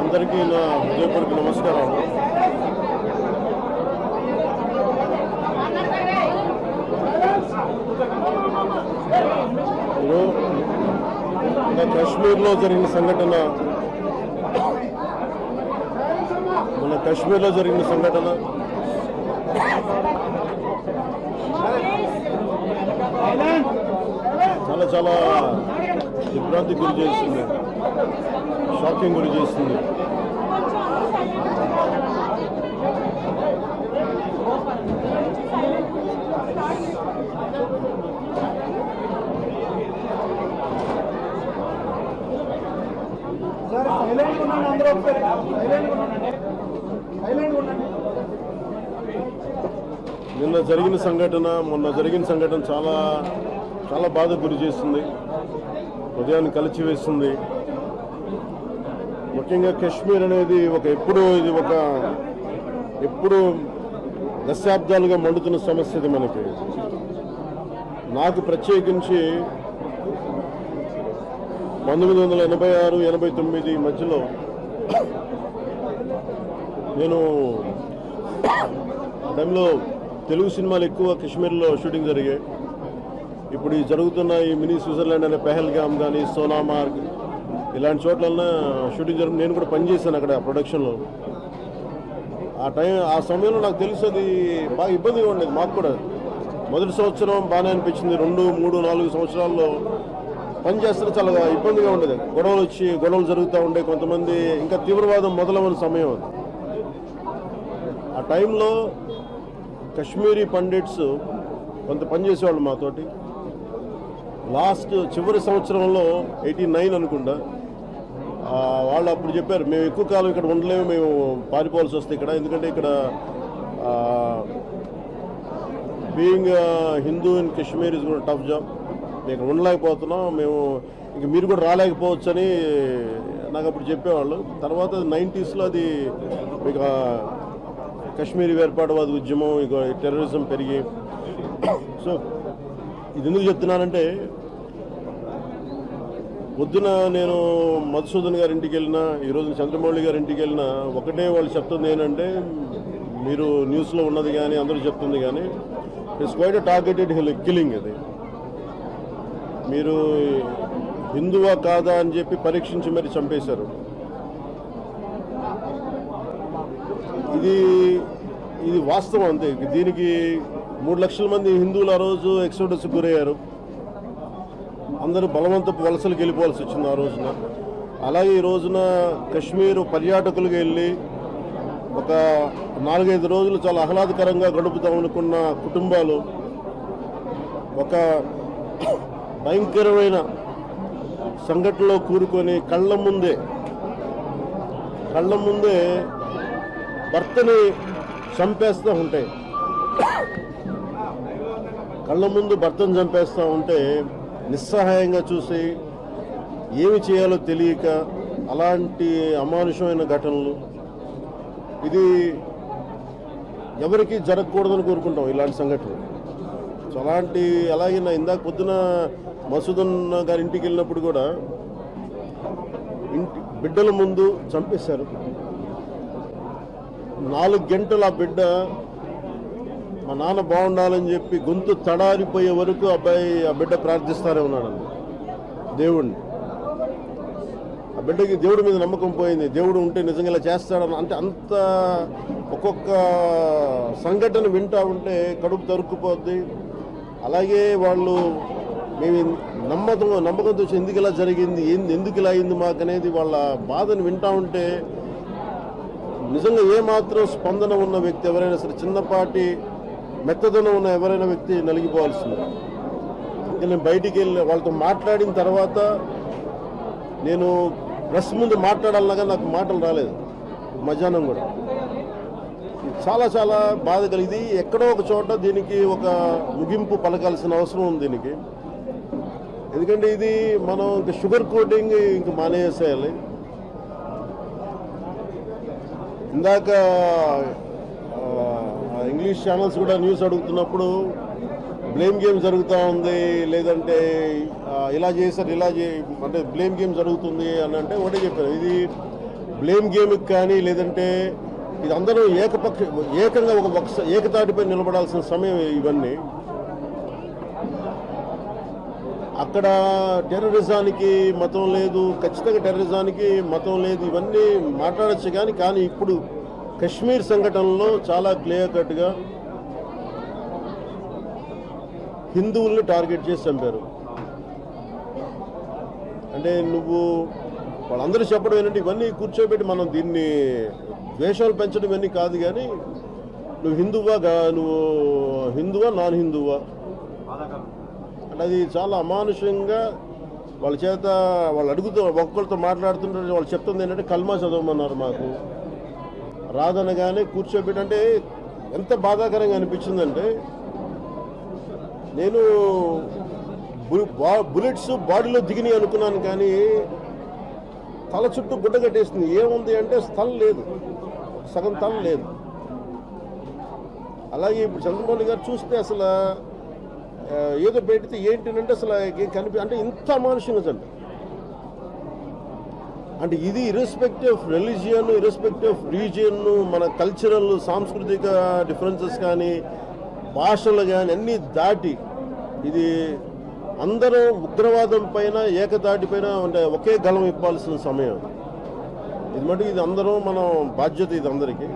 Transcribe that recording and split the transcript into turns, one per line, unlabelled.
అందరికీ నా హృదయపూర్వక నమస్కారాలు. కాశ్మీర్లో జరిగిన సంఘటన మన కాశ్మీర్లో జరిగిన సంఘటన. చాలా చాలా దిగ్భ్రాంతి గురి చేస్తుంది షాకింగ్ గురి చేస్తుంది
సార్ సైలెంట్ ఉండండి అందరూ ఒకసారి సైలెంట్ ఉండండి
నిన్న జరిగిన సంఘటన మొన్న జరిగిన సంఘటన చాలా చాలా బాధ గురి చేస్తుంది హృదయాన్ని కలిచివేస్తుంది ముఖ్యంగా కశ్మీర్ అనేది ఒక ఎప్పుడు ఇది ఒక ఎప్పుడు దశాబ్దాలుగా మండుతున్న సమస్య ఇది మనకి. నాకు ప్రత్యేకించి పంతొమ్మిది వందల ఎనభై ఆరు ఎనభై తొమ్మిది మధ్యలో నేను ఆ టైంలో తెలుగు సినిమాలు ఎక్కువ కాశ్మీర్లో షూటింగ్ జరిగాయి. ఇప్పుడు ఈ జరుగుతున్న ఈ మినీ స్విట్జర్లాండ్ అనే పెహల్గామ్ కానీ సోనామార్గ్ ఇలాంటి చోట్లన్నా షూటింగ్ జరుగు నేను కూడా పనిచేశాను అక్కడ ప్రొడక్షన్లో. ఆ టైం ఆ సమయంలో నాకు తెలుసు అది బాగా ఇబ్బందిగా ఉండేది మాకు కూడా. మొదటి సంవత్సరం బాగానే అనిపించింది. రెండు మూడు నాలుగు సంవత్సరాల్లో పని చేస్తే చాలా ఇబ్బందిగా ఉండేది. గొడవలు వచ్చి గొడవలు జరుగుతూ ఉండే కొంతమంది ఇంకా తీవ్రవాదం మొదలవని సమయం ఆ టైంలో కశ్మీరీ పండిట్స్ కొంత పనిచేసేవాళ్ళు మాతోటి. లాస్ట్ చివరి సంవత్సరంలో ఎయిటీ నైన్ అనుకుంటా. వాళ్ళు అప్పుడు చెప్పారు మేము ఎక్కువ కాలం ఇక్కడ ఉండలేము మేము పారిపోవాల్సి వస్తే ఇక్కడ. ఎందుకంటే ఇక్కడ being Hindu in Kashmir is కూడా టఫ్ జాబ్ మేము ఇక్కడ ఉండలేకపోతున్నాం మేము ఇంక మీరు కూడా రాలేకపోవచ్చు అని నాకు అప్పుడు చెప్పేవాళ్ళు. తర్వాత నైంటీస్లో అది మీకు కాశ్మీరీ వేర్పాటువాద ఉద్యమం ఇక టెర్రరిజం పెరిగి. సో ఇది ఎందుకు చెప్తున్నానంటే పొద్దున నేను మధుసూదన్ గారి ఇంటికి వెళ్ళినా ఈరోజు చంద్రమౌళి గారి ఇంటికి వెళ్ళినా ఒకటే వాళ్ళు చెప్తుంది ఏంటంటే మీరు న్యూస్లో ఉన్నది కానీ అందరూ చెప్తుంది కానీ ఇట్స్ క్వైట్ టార్గెటెడ్ కిల్లింగ్ అది. మీరు హిందువా కాదా అని చెప్పి పరీక్షించి మరి చంపేశారు. ఇది ఇది వాస్తవం అంతే. దీనికి మూడు లక్షల మంది హిందువులు ఆ రోజు ఎక్సోడస్ గురయ్యారు. అందరూ బలవంతపు వలసలకు వెళ్ళిపోవాల్సి వచ్చింది ఆ రోజున. అలాగే ఈ రోజున కశ్మీర్ పర్యాటకులకు వెళ్ళి ఒక నాలుగైదు రోజులు చాలా ఆహ్లాదకరంగా గడుపుతాం అనుకున్న కుటుంబాలు ఒక భయంకరమైన సంఘటనలో కూరుకొని కళ్ళ ముందే కళ్ళ ముందే భర్తని చంపేస్తూ ఉంటాయి కళ్ళ ముందు భర్తను చంపేస్తూ ఉంటే నిస్సహాయంగా చూసి ఏమి చేయాలో తెలియక అలాంటి అమానుషమైన ఘటనలు. ఇది ఎవరికి జరగకూడదని కోరుకుంటాం ఇలాంటి సంఘటనలు. సో అలాంటి అలాగే నా ఇందాక పొద్దున మసూదన్న గారి ఇంటికి వెళ్ళినప్పుడు కూడా ఇంటి బిడ్డల ముందు చంపేశారు. నాలుగు గంటలు ఆ బిడ్డ మా నాన్న బాగుండాలని చెప్పి గొంతు తడారిపోయే వరకు అబ్బాయి ఆ బిడ్డ ప్రార్థిస్తారే ఉన్నాడు. దేవుణ్ణి. ఆ బిడ్డకి దేవుడి మీద నమ్మకం పోయింది. దేవుడు ఉంటే నిజంగా ఇలా చేస్తాడని అంటే అంత ఒక్కొక్క సంఘటన వింటా ఉంటే కడుపు తరుక్కుపోద్ది. అలాగే వాళ్ళు మేము నమ్మకం నమ్మకంతో ఎందుకు ఇలా జరిగింది? ఏంది ఎందుకు ఇలా అయింది మాకు అనేది వాళ్ళ బాధను వింటా ఉంటే నిజంగా ఏమాత్రం స్పందన ఉన్న వ్యక్తి ఎవరైనా సరే చిన్నపాటి మెత్తదనం ఉన్న ఎవరైనా వ్యక్తి నలిగిపోవాల్సింది. నేను బయటికి వెళ్ళి వాళ్ళతో మాట్లాడిన తర్వాత నేను ప్రెస్ ముందు మాట్లాడాలనగా నాకు మాటలు రాలేదు. మధ్యాహ్నం కూడా. చాలా చాలా బాధ కలిగింది. ఎక్కడో ఒక చోట దీనికి ఒక ముగింపు పలకాల్సిన అవసరం ఉంది దీనికి. ఎందుకంటే ఇది మనం ఇంకా షుగర్ కోటింగ్ ఇంకా మానేసేయాలి. ఇందాక ఇంగ్లీష్ ఛానల్స్ కూడా న్యూస్ అడుగుతున్నప్పుడు బ్లేమ్ గేమ్ జరుగుతూ ఉంది లేదంటే ఇలా చేశారు ఇలా చే అంటే బ్లేమ్ గేమ్ జరుగుతుంది అని అంటే ఒకటే చెప్పారు. ఇది బ్లేమ్ గేమ్కి కానీ లేదంటే ఇది అందరూ ఏకపక్ష ఏకంగా ఒక ఒక ఏకతాటిపై నిలబడాల్సిన సమయం ఇవన్నీ. అక్కడ టెర్రరిజానికి మతం లేదు ఖచ్చితంగా టెర్రరిజానికి మతం లేదు ఇవన్నీ మాట్లాడచ్చు కానీ కానీ ఇప్పుడు కశ్మీర్ సంఘటనలో చాలా క్లియర్ కట్గా హిందువుల్ని టార్గెట్ చేసి చంపారు. అంటే నువ్వు వాళ్ళందరూ చెప్పడం ఏంటంటే ఇవన్నీ కూర్చోబెట్టి మనం దీన్ని ద్వేషాలు పెంచడం ఇవన్నీ కాదు కానీ నువ్వు హిందువా నువ్వు హిందువా నాన్ హిందువా? అది చాలా అమానుషంగా వాళ్ళ చేత వాళ్ళు అడుగుతూ ఒక్కరితో మాట్లాడుతుంటే వాళ్ళు చెప్తుంది ఏంటంటే కల్మా చదవమన్నారు మాకు. రాదనగానే కూర్చోబెట్టి అంటే ఎంత బాధాకరంగా అనిపించిందంటే నేను బు- బా- బుల్లెట్స్ బాడీలో దిగినాయి అనుకున్నాను కానీ తల చుట్టూ గుడ్డ కట్టేసింది. ఏముంది అంటే స్థలం లేదు. సగం తల లేదు. అలాగే ఇప్పుడు చంద్రబాబు గారు చూస్తే అసలు ఏదో పెడితే ఏంటంటే అసలు కనిపి అంటే ఇంత అమానుషంగా చంపి అంటే ఇది irrespective of religion irrespective of region మన కల్చరల్ సాంస్కృతిక డిఫరెన్సెస్ కానీ భాషలు కానీ అన్నీ దాటి ఇది అందరూ ఉగ్రవాదం పైన ఏకదాటి పైన అంటే ఒకే గలం ఇవ్వాల్సిన సమయం. ఇది మటుకు ఇది అందరం మనం బాధ్యత ఇది అందరికీ.